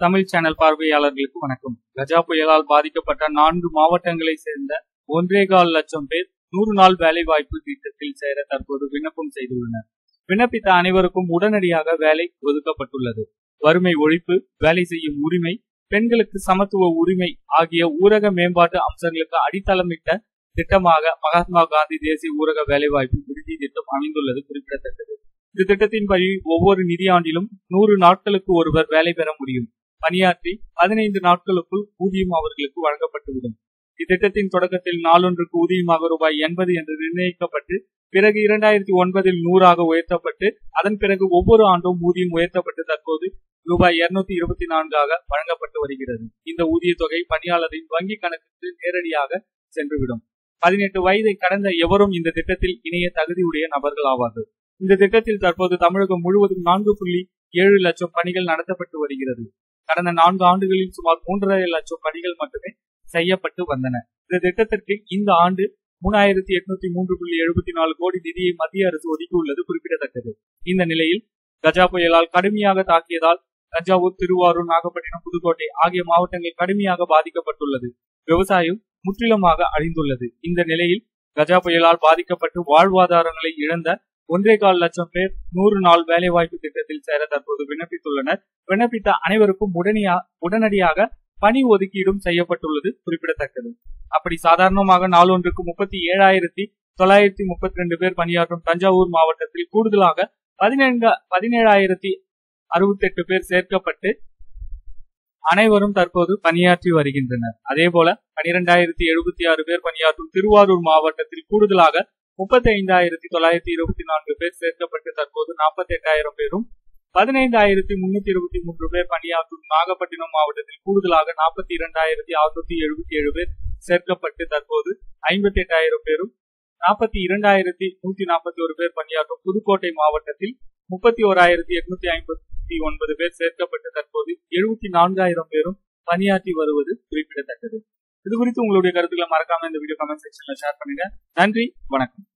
Tamil channel பார்வையாளர்களுக்கு வணக்கம். கஜா புயலால் பாதிக்கப்பட்ட நான்கு மாவட்டங்களை சேர்ந்த ஒன்றே கால் லட்சம் பேர் நூறு நாள் வேலை வாய்ப்பு திட்டத்தில் சேர தற்போது விண்ணப்பம் செய்துள்ளனர். விண்ணப்பித்த அனைவருக்கும் உடனடியாக வேலை ஒதுக்கப்பட்டுள்ளது. வறுமை ஒழிப்பு வேலை செய்யும் உரிமை பெண்களுக்கு சமத்துவ உரிமை ஆகிய ஊரக மேம்பாட்டு அம்சங்களுக்கு அடித்தளமிட்ட திட்டமாக மகாத்மா காந்தி தேசிய ஊரக வேலைவாய்ப்பு உறுதி திட்டம் அமைந்துள்ளது குறிப்பிடத்தக்கது. இந்த திட்டத்தின்படி ஒவ்வொரு நிதியாண்டிலும் நூறு நாட்களுக்கு ஒருவர் வேலை பெற முடியும். பணியாற்றி பதினைந்து நாட்களுக்குள் ஊதியம் அவர்களுக்கு வழங்கப்பட்டுவிடும் இத்திட்டத்தின் தொடக்கத்தில் நாளொன்றுக்கு ஊதியமாக ரூபாய் எண்பது என்று நிர்ணயிக்கப்பட்டு பிறகு இரண்டாயிரத்தி ஒன்பதில் நூறாக உயர்த்தப்பட்டு அதன் பிறகு ஒவ்வொரு ஆண்டும் ஊதியம் உயர்த்தப்பட்டு தற்போது ரூபாய் இருநூத்தி இருபத்தி நான்காக வழங்கப்பட்டு வருகிறது. இந்த ஊதிய தொகை பணியாளரின் வங்கி கணக்குக்கு நேரடியாக சென்றுவிடும். பதினெட்டு வயதை கடந்த எவரும் இந்த திட்டத்தில் இணைய தகுதியுடைய நபர்கள் ஆவார்கள். இந்த திட்டத்தில் தற்போது தமிழகம் முழுவதும் நான்கு புள்ளி ஏழு லட்சம் பணிகள் நடத்தப்பட்டு வருகிறது. கடந்த நான்கு ஆண்டுகளில் சுமார் மூன்றரை லட்சம் பணிகள் மட்டுமே செய்யப்பட்டு வந்தன. இந்த திட்டத்திற்கு இந்த ஆண்டு மூணாயிரத்தி எட்நூத்தி மூன்று புள்ளி எழுபத்தி நாலு கோடி நிதியை மத்திய அரசு ஒதுக்கியுள்ளது குறிப்பிடத்தக்கது. இந்த நிலையில் கஜா புயலால் கடுமையாக தாக்கியதால் தஞ்சாவூர் திருவாரூர் நாகப்பட்டினம் புதுக்கோட்டை ஆகிய மாவட்டங்கள் கடுமையாக பாதிக்கப்பட்டுள்ளது. விவசாயம் முற்றிலுமாக அழிந்துள்ளது. இந்த நிலையில் கஜா புயலால் பாதிக்கப்பட்டு வாழ்வாதாரங்களை இழந்த ஒன்றே கால் லட்சம் பேர் நூறு நாள் வேலைவாய்ப்பு திட்டத்தில் சேர தற்போது விண்ணப்பித்துள்ளனர். விண்ணப்பித்த அனைவருக்கும் உடனடியாக பணி ஒதுக்கீடும் செய்யப்பட்டுள்ளது குறிப்பிடத்தக்கது. அப்படி சாதாரணமாக நாளொன்றுக்கு முப்பத்தி ஏழாயிரத்தி தொள்ளாயிரத்தி முப்பத்தி ரெண்டு பேர் பணியாற்றும் தஞ்சாவூர் மாவட்டத்தில் கூடுதலாக பதினேழு பதினேழாயிரத்தி அறுபத்தி எட்டு பேர் சேர்க்கப்பட்டு அனைவரும் தற்போது பணியாற்றி வருகின்றனர். அதே போல பனிரெண்டாயிரத்தி எழுபத்தி ஆறு பேர் பணியாற்றும் திருவாரூர் மாவட்டத்தில் கூடுதலாக முப்பத்தி ஐந்தாயிரத்தி தொள்ளாயிரத்தி இருபத்தி நான்கு பேர் சேர்க்கப்பட்டு தற்போது நாற்பத்தி எட்டாயிரம் பேரும் பதினைந்தாயிரத்தி முன்னூத்தி இருபத்தி மூன்று பேர் பணியாற்றும் நாகப்பட்டினம் மாவட்டத்தில் கூடுதலாக நாற்பத்தி இரண்டாயிரத்தி அறுநூத்தி எழுபத்தி ஏழு பேர் சேர்க்கப்பட்டு தற்போது ஐம்பத்தி எட்டாயிரம் பேரும் நாற்பத்தி இரண்டாயிரத்தி நூத்தி நாற்பத்தி ஒரு பேர் பணியாற்றும் புதுக்கோட்டை மாவட்டத்தில் முப்பத்தி ஓராயிரத்தி எட்நூத்தி ஐம்பத்தி ஒன்பது பேர் சேர்க்கப்பட்டு தற்போது எழுபத்தி நான்காயிரம் பேரும் பணியாற்றி வருவது குறிப்பிடத்தக்கது. இது குறித்து உங்களுடைய கருத்துக்களை மறக்காம இந்த வீடியோ கமெண்ட் செக்ஷன்ல ஷேர் பண்ணுங்க. நன்றி வணக்கம்.